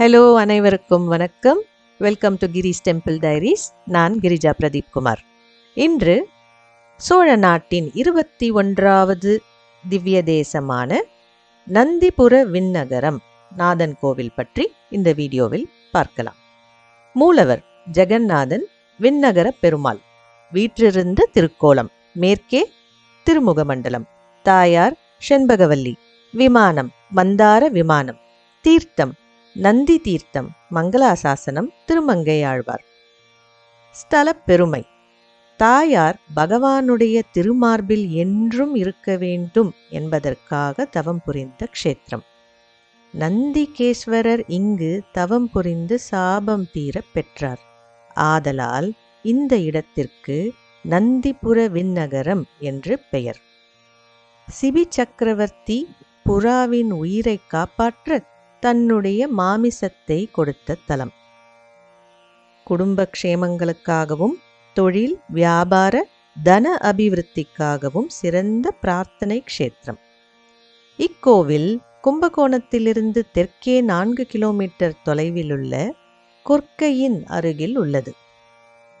Hello அனைவருக்கும் வணக்கம். Welcome to Giri's temple diaries நான் கிரிஜா பிரதீப் குமார். இன்று சோழ நாட்டின் இருபத்தி ஒன்றாவது திவ்ய தேசமான நந்திபுர விண்ணகரம் நாதன் கோவில் பற்றி இந்த வீடியோவில் பார்க்கலாம். மூலவர் ஜெகநாதன் விண்ணகர பெருமாள். வீற்றிருந்த திருக்கோலம் மேற்கே திருமுகமண்டலம். தாயார் செண்பகவல்லி. விமானம் மந்தார விமானம். தீர்த்தம் நந்தி தீர்த்தம் மங்களாசாசனம் திருமங்கையாழ்வார் ஸ்தல பெருமை தாயார் பகவானுடைய திருமார்பில் என்றும் இருக்க வேண்டும் என்பதற்காக தவம் புரிந்த க்ஷேத்திரம். நந்திகேஸ்வரர் இங்கு தவம் புரிந்து சாபம் தீர பெற்றார். ஆதலால் இந்த இடத்திற்கு நந்திபுர விண்ணகரம் என்று பெயர். சிபி சக்கரவர்த்தி புறாவின் உயிரை காப்பாற்ற தன்னுடைய மாமிசத்தை கொடுத்த தலம். குடும்ப க்ஷேமங்களுக்காகவும் தொழில் வியாபார தன அபிவிருத்திக்காகவும் சிறந்த பிரார்த்தனை க்ஷேத்திரம். இக்கோவில் கும்பகோணத்திலிருந்து தெற்கே நான்கு கிலோமீட்டர் தொலைவிலுள்ள கொர்க்கையின் அருகில் உள்ளது.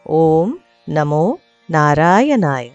ஓம் நமோ நாராயணாய.